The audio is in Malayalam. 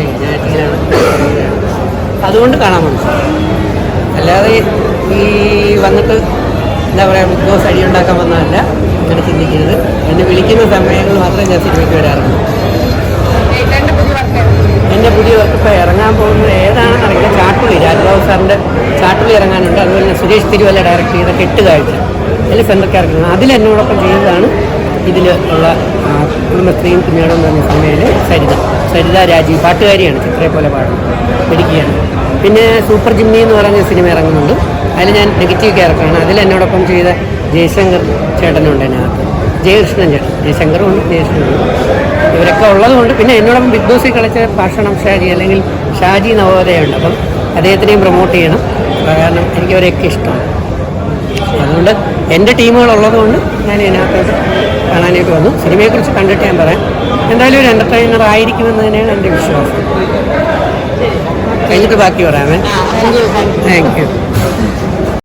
ഇങ്ങനെയാണ്. അതുകൊണ്ട് കാണാൻ മനസ്സിലായി അല്ലാതെ ഈ വന്നിട്ട് എന്താ പറയുക ബിഗ് ബോസ് അടി ഉണ്ടാക്കാൻ വന്നതല്ല അങ്ങനെ ചിന്തിക്കരുത്. എന്നെ വിളിക്കുന്ന സമയങ്ങൾ മാത്രമേ ഞാൻ സിനിമയ്ക്ക് വരാറുള്ളൂ എന്റെ പുതിയ വർക്ക് ഇപ്പോൾ ഇറങ്ങാൻ പോകുന്നത് ഏതാണെന്ന് അറിയില്ല. ചാട്ടുളി രാജബാബു സാറിന്റെ ചാട്ടുളി ഇറങ്ങാനുണ്ട്. അതുപോലെ തന്നെ സുരേഷ് തിരുവല്ല ഡയറക്റ്റ് ചെയ്ത കെട്ടുകാഴ്ച. അതിൽ സെൻട്രൽ ക്യാരക്ടർ അതിൽ എന്നോടൊപ്പം ചെയ്തതാണ് ഇതിൽ ഉള്ള കുടുംബശ്രീയും എന്ന് പറഞ്ഞ സിനിമയിൽ സരിത. സരിത രാജീവ് പാട്ടുകാരിയാണ് ചിത്രയെ പോലെ പാടും പഠിക്കുകയാണ് പിന്നെ സൂപ്പർ ജിമ്മി എന്ന് പറഞ്ഞ സിനിമ ഇറങ്ങുന്നുണ്ട്. അതിൽ ഞാൻ നെഗറ്റീവ് ക്യാരക്ടറാണ്. അതിൽ എന്നോടൊപ്പം ചെയ്ത ജയശങ്കർ ചേട്ടനുണ്ട് അതിനകത്ത്. ജയകൃഷ്ണൻ ചേട്ടൻ. ജയശങ്കറും ഉണ്ട് ജയകൃഷ്ണനും ഇവരൊക്കെ ഉള്ളതുകൊണ്ട് പിന്നെ എന്നോടൊപ്പം ബിഗ് ബോസിൽ കളിച്ച ഭക്ഷണം ഷാജി അല്ലെങ്കിൽ ഷാജി നവോദയുണ്ട്. അപ്പം അദ്ദേഹത്തിനെയും പ്രൊമോട്ട് ചെയ്യണം. കാരണം എനിക്ക് അവരെയൊക്കെ ഇഷ്ടമാണ്. അതുകൊണ്ട് എന്റെ ടീമുകൾ ഉള്ളതുകൊണ്ട് ഞാൻ ഇതിനകത്തോട്ട് കാണാനായിട്ട് വന്നു. സിനിമയെക്കുറിച്ച് കണ്ടിട്ട് ഞാൻ പറയാം. എന്തായാലും ഒരു എന്റർടൈനർ ആയിരിക്കുമെന്ന് തന്നെയാണ് എന്റെ വിശ്വാസം. കഴിഞ്ഞിട്ട് ബാക്കി പറയാമേ. Thank you.